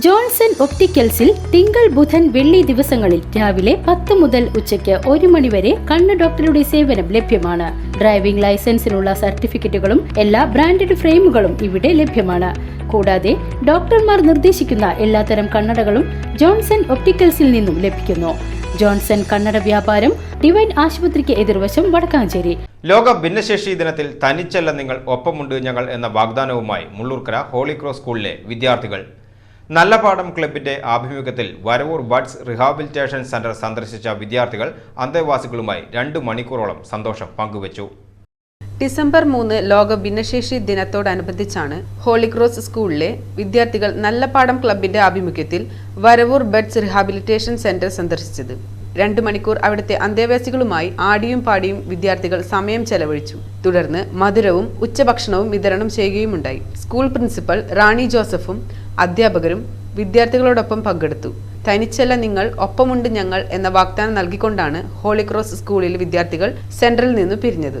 Johnson ഒപ്റ്റിക്കൽസിൽ തിങ്കൾ ബുധൻ വെള്ളി ദിവസങ്ങളിൽ രാവിലെ പത്ത് മുതൽ ഉച്ചയ്ക്ക് ഒരു മണിവരെ കണ്ണ് ഡോക്ടറുടെ സേവനം ലഭ്യമാണ്. ഡ്രൈവിംഗ് ലൈസൻസിനുള്ള സർട്ടിഫിക്കറ്റുകളും എല്ലാ ബ്രാൻഡഡ് ഫ്രെയിമുകളും ഇവിടെ ലഭ്യമാണ്. കൂടാതെ ഡോക്ടർമാർ നിർദ്ദേശിക്കുന്ന എല്ലാത്തരം കണ്ണടകളും ജോൺസൺ ഒപ്റ്റിക്കൽസിൽ നിന്നും ലഭിക്കുന്നു. ജോൺസൺ കണ്ണട വ്യാപാരം ഡിവൈൻ ആശുപത്രിക്ക് എതിർവശം വടക്കാഞ്ചേരി. ലോക ഭിന്നശേഷി ദിനത്തിൽ തനിച്ചല്ല നിങ്ങൾ ഒപ്പമുണ്ട് ഞങ്ങൾ എന്ന വാഗ്ദാനവുമായി മുള്ളൂർക്കര ഹോളി ക്രോസ് സ്കൂളിലെ വിദ്യാർത്ഥികൾ നല്ലപാടം ക്ലബിന്റെ ആഭിമുഖ്യത്തിൽ വരവൂർ ബഡ്സ് റിഹാബിലിറ്റേഷൻ സെന്റർ സന്ദർശിച്ച വിദ്യാർത്ഥികൾ അന്തേവാസികളുമായി രണ്ട് മണിക്കൂറോളം സന്തോഷം പങ്കുവച്ചു. ഡിസംബർ മൂന്ന് ലോക ഭിന്നശേഷി ദിനത്തോടനുബന്ധിച്ചാണ് ഹോളിക്രോസ് സ്കൂളിലെ വിദ്യാർത്ഥികൾ നല്ലപാടം ക്ലബിന്റെ ആഭിമുഖ്യത്തിൽ വരവൂർ ബഡ്സ് റിഹാബിലിറ്റേഷൻ സെന്റർ സന്ദർശിച്ചത്. രണ്ട് മണിക്കൂർ അവിടുത്തെ അന്തേവാസികളുമായി ആടിയും പാടിയും വിദ്യാർത്ഥികൾ സമയം ചെലവഴിച്ചു. തുടർന്ന് മധുരവും ഉച്ചഭക്ഷണവും വിതരണം ചെയ്യുകയുമുണ്ടായി. സ്കൂൾ പ്രിൻസിപ്പൽ റാണി ജോസഫും അധ്യാപകരും വിദ്യാർത്ഥികളോടൊപ്പം പങ്കെടുത്തു. തനിച്ചല്ല നിങ്ങൾ ഒപ്പമുണ്ട് ഞങ്ങൾ എന്ന വാഗ്ദാനം നൽകിക്കൊണ്ടാണ് ഹോളിക്രോസ് സ്കൂളിലെ വിദ്യാർത്ഥികൾ സെൻട്രലിൽ നിന്ന് പിരിഞ്ഞത്.